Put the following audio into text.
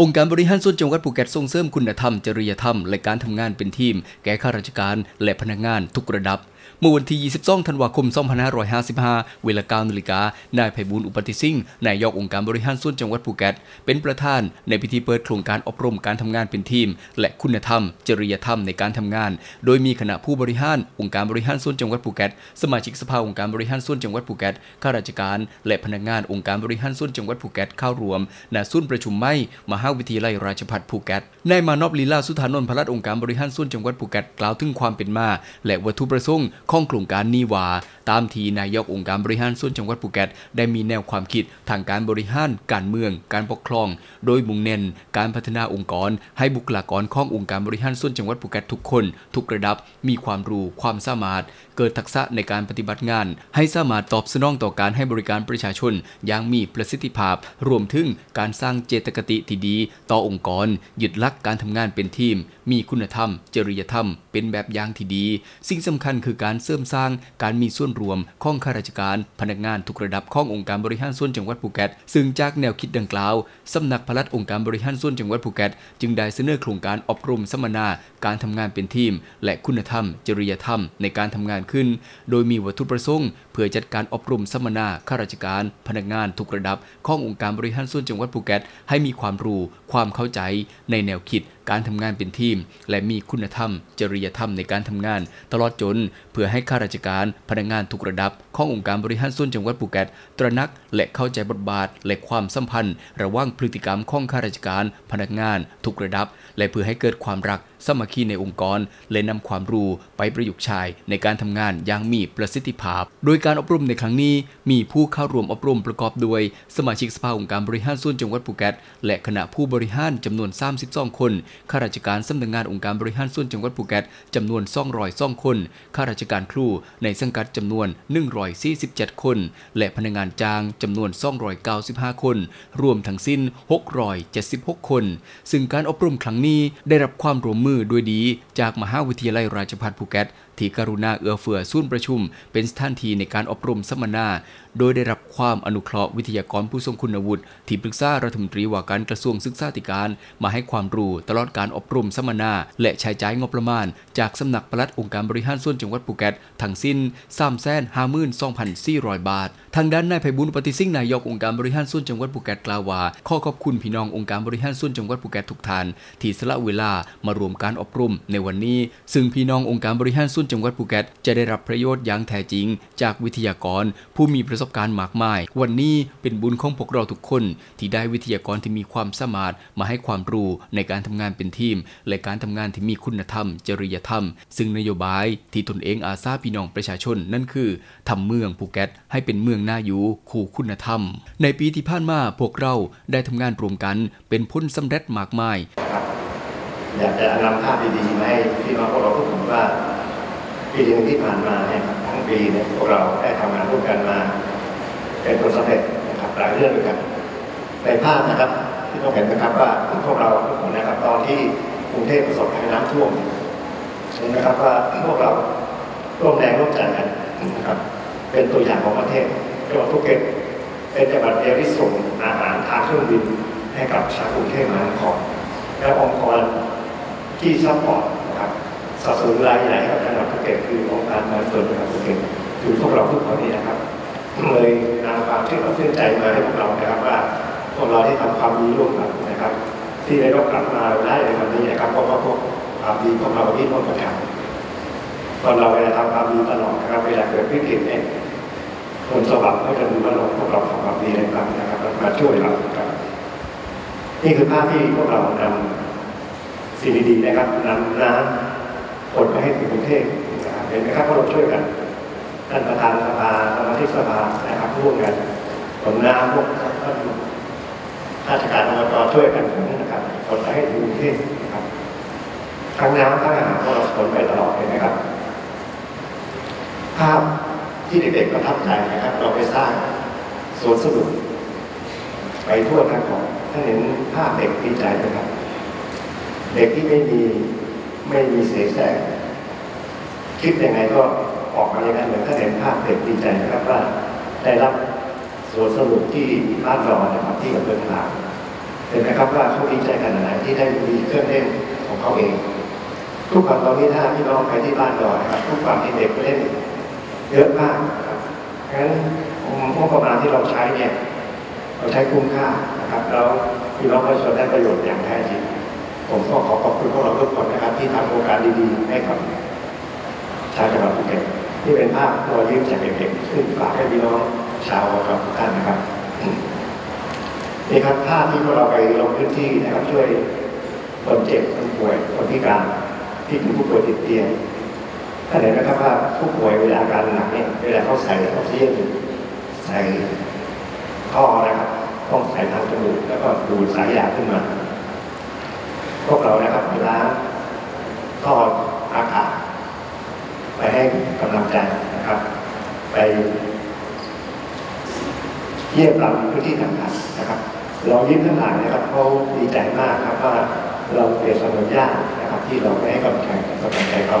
องค์การบริหารส่วนจังหวัดภูเก็ตส่งเสริมคุณธรรม จริยธรรม และการทำงานเป็นทีม แก่ข้าราชการและพนักงานทุกระดับ เมื่อวันที่ 22 ธันวาคม 2555 เวลา9นาฬิกา นายไพบูลอุปติสิ่งนายกองค์การบริหารส่วนจังหวัดภูเก็ต เป็นประธานในพิธีเปิดโครงการอบรมการทำงานเป็นทีม และคุณธรรม จริยธรรมในการทำงาน โดยมีคณะผู้บริหารองค์การบริหารส่วนจังหวัดภูเก็ต สมาชิกสภาองค์การบริหารส่วนจังหวัดภูเก็ต ข้าราชการ และพนักงานองค์การบริหารส่วนจังหวัดภูเก็ตเข้ารวมณศูนย์ประชุมไม่มหาวิทยาลัยราชภัฏภูเก็ตนายมานพลีลาสุธานนท์พลัดองค์การบริหารส่วนจังหวัดภูเก็ตกล่าวถึงความเป็นมา และวัตถุประสงค์ของโครงการนี้ว่าตามที่นายกองค์การบริหารส่วนจังหวัดภูเก็ตได้มีแนวความคิดทางการบริหารการเมือง การปกครอง โดยมุ่งเน้นการพัฒนาองค์กร ให้บุคลากรขององค์การบริหารส่วนจังหวัดภูเก็ตทุกคน ทุกระดับมีความรู้ความสามารถเกิดทักษะในการปฏิบัติงาน ให้สามารถตอบสนองต่อการให้บริการประชาชน อย่างมีประสิทธิภาพ รวมถึงการสร้างเจตคติที่ดี ต่อองค์กร ยึดหลักการทำงานเป็นทีม มีคุณธรรม จริยธรรม เป็นแบบอย่างที่ดี สิ่งสำคัญคือการเสริมสร้างการมีส่วนรวมของข้าราชการ พนักงานทุกระดับขององค์การบริหารส่วนจังหวัดภูเก็ต ซึ่งจากแนวคิดดังกล่าวสำนักพลัดองค์การบริหารส่วนจังหวัดภูเก็ตจึงได้เสนอโครงการอบรมสัมมนา การทำงานเป็นทีม และคุณธรรม จริยธรรม ในการทำงานขึ้น โดยมีวัตถุประสงค์เพื่อจัดการอบรมสัมมนาข้าราชการ พนักงานทุกระดับขององค์การบริหารส่วนจังหวัดภูเก็ตให้มีความรู้ ความเข้าใจในแนวคิดการทำงานเป็นทีม และมีคุณธรรม จริยธรรมในการทำงาน ตลอดจน เพื่อให้ข้าราชการ พนักงานทุกระดับ ขององค์การบริหารส่วนจังหวัดภูเก็ตตระหนักและเข้าใจบทบาทและความสัมพันธ์ ระหว่างพฤติกรรมของข้าราชการ พนักงาน ทุกระดับ และเพื่อให้เกิดความรัก สมัคคีในองค์กร และนำความรู้ไปประยุกต์ใช้ในการทำงานอย่างมีประสิทธิภาพ โดยการอบรมในครั้งนี้มีผู้เข้าร่วมอบรมประกอบด้วย สมาชิกสภาองค์การบริหารส่วนจังหวัดภูเก็ตและคณะผู้บริหารจำนวน 32 คนข้าราชการสำนักงานองค์การบริหารส่วนจังหวัดภูเก็ตจำนวน202คนข้าราชการครูในสังกัดจำนวน 147 คน และพนักงานจ้างจำนวน 295 คน รวมทั้งสิ้น 676 คน ซึ่งการอบรมครั้งนี้ได้รับความร่วมมือด้วยดีจากมหาวิทยาลัยราชภัฏภูเก็ตที่กรุณาเอื้อเฟื้อศูนย์ประชุม เป็นสถานที่ในการอบรมสัมมนา โดยได้รับความอนุเคราะห์วิทยากรผู้ทรงคุณวุฒิที่ปรึกษารัฐมนตรีว่าการกระทรวงศึกษาธิการ มาให้ความรู้ตลอดการอบรมสัมมนา และใช้จ่ายงบประมาณ จากสำนักปลัดองค์การบริหารส่วนจังหวัดภูเก็ตทั้งสิ้น352,400 บาท ทางด้านนายไพบุญปฏิสิ่งนายกองค์การบริหารส่วนจังหวัดภูเก็ตกล่าวว่าขอขอบคุณพี่น้ององค์การบริหารส่วนจังหวัดภูเก็ตทุกท่านที่สละเวลามารวมการอบรมในวันนี้ ซึ่งพี่น้ององค์การบริหารส่วนจังหวัดภูเก็ตจะได้รับประโยชน์อย่างแท้จริง จากวิทยากรผู้มีประสบการณ์มากมาย วันนี้เป็นบุญของพวกเราทุกคน ที่ได้วิทยากรที่มีความสามารถมาให้ความรู้ในการทำงานเป็นทีม และการทำงานที่มีคุณธรรม จริยธรรม ซึ่งนโยบายที่ตนเองอาสาพี่น้องประชาชนนั่นคือทำเมืองภูเก็ตให้เป็นเมืองน่าอยู่คู่คุณธรรม ในปีที่ผ่านมาพวกเราได้ทำงานรวมกัน เป็นผลสำเร็จมากมายอยากจะนำภาพดีๆมาให้พี่น้องพวกเราทุกคนว่า ปีหนึงที่ผ่านมาเนี่ยทั้งปีเนี่ยพวกเราได้ทำงานร่วมกันมาเป็นผลสำเร็จนะครับหลายเรื่องด้วยกัน ในภาพนะครับที่ต้องเห็นนะครับว่าพวกเราทุกคนนะครับตอนที่กรุงเทพประสบภัยน้ำท่วมเห็นนะครับว่าพวกเราร่วมแรงร่วมใจกันนะครับเป็นตัวอย่างของประเทศจังหวัดภูเก็ตเป็นจังหวัดเดียวที่ส่งอาหารทางเครื่องบินให้กับชาวกรุงเทพมหานครและองค์กรที่ซัพพอร์ตนะครับสนับสนุนรายใหญ่ให้กับจังหวัดภูเก็ต คือองค์การมหาชนจังหวัดภูเก็ตคือพวกเราทุกคนนี้นะครับเลยนำความชื่นอกชื่นใจมาให้พวกเรานะครับว่าพวกเราที่ทำความดีร่วมกันนะครับ ที่ได้รับกลับมาได้ในวันนี้นะครับเพราะว่าพวกความดีของเราที่ร่วมกันตอนเราเวลาทำความดีตลอดนะครับเวลาเกิดวิกฤตเนี่ยคนสวรรค์เขาจะดูว่าเราพวกเราทำความดีในครั้งนะครับมาช่วยเราครับ นี่คือภาพที่พวกเรานำสิ่งดีๆนะครับนำน้ำคนมาให้ถึงกรุงเทพ เห็นไหมครับพวกเราช่วยกันท่านประธานสภาสมาชิกสภานะครับร่วมกันขนน้ำพวกท่านราชการอบตช่วยกันนนะครับขนไปให้ถึงกรุงเทพนะครับทั้งน้ำทั้งอาหารพวกเราขนไปตลอดเลยนะครับภาพที่เด็กๆประทับใจนะครับ เราไปสร้างสวนสนุกไปทั่วทั้งของท่านเห็นภาพเด็กดีใจไหมครับ เด็กที่ไม่มีไม่มีเสแสร้ง คิดยังไงก็ออกมาอย่างนั้นเหมือนท่าเห็นภาพเด็กดีใจนะครับว่าได้รับสวนสนุกที่บ้านเรานะครับที่อำเภอทลางเห็นไหมครับว่าเขาดีใจขนาดไหนที่ได้มีเครื่องเล่นของเขาเอง ทุกวันตอนนี้ถ้าพี่น้องไปที่บ้านดอยนะครับทุกวันที่เด็กเล่นเยอะมากครับงั้นงบประมาณที่เราใช้เนี่ยเราใช้คุ้มค่านะครับแล้วพี่น้องประชาชนได้ประโยชน์อย่างแท้จริงผมก็ขอขอบคุณพวกเราทุกคนนะครับที่ทำโครงการดีๆให้กับ ชาวจังหวัดภูเก็ตนี่เป็นภาพรอยยิ้มจากเด็กๆซึ่งฝากให้พี่น้องชาวเราทุกท่านนะครับนี่ครับภาพที่พวกเราไปลงพื้นที่นะครับช่วยคนเจ็บคนป่วยคนพิการที่เป็นผู้ป่วยติดเตียงท่านเห็นไหมครับว่าผู้ป่วยเวลาอาการหนักเนี่ยเวลาเขาใส่ออกซิเจนใส่ท่อนะครับต้องใส่ทางจมูกแล้วก็ดูดสายยาขึ้นมา พวกเรานะครับเวลาท่ออากาศไปให้กำลังใจนะครับ ไป เยี่ยมเราในพื้นที่ต่างๆนะครับเรายิ้มทั้งหลายนะครับเขาดีใจมากครับว่าเราเปรียนสมือนญาตินะครับ ที่เราไม่ให้กำลังใจกำลังใจเขา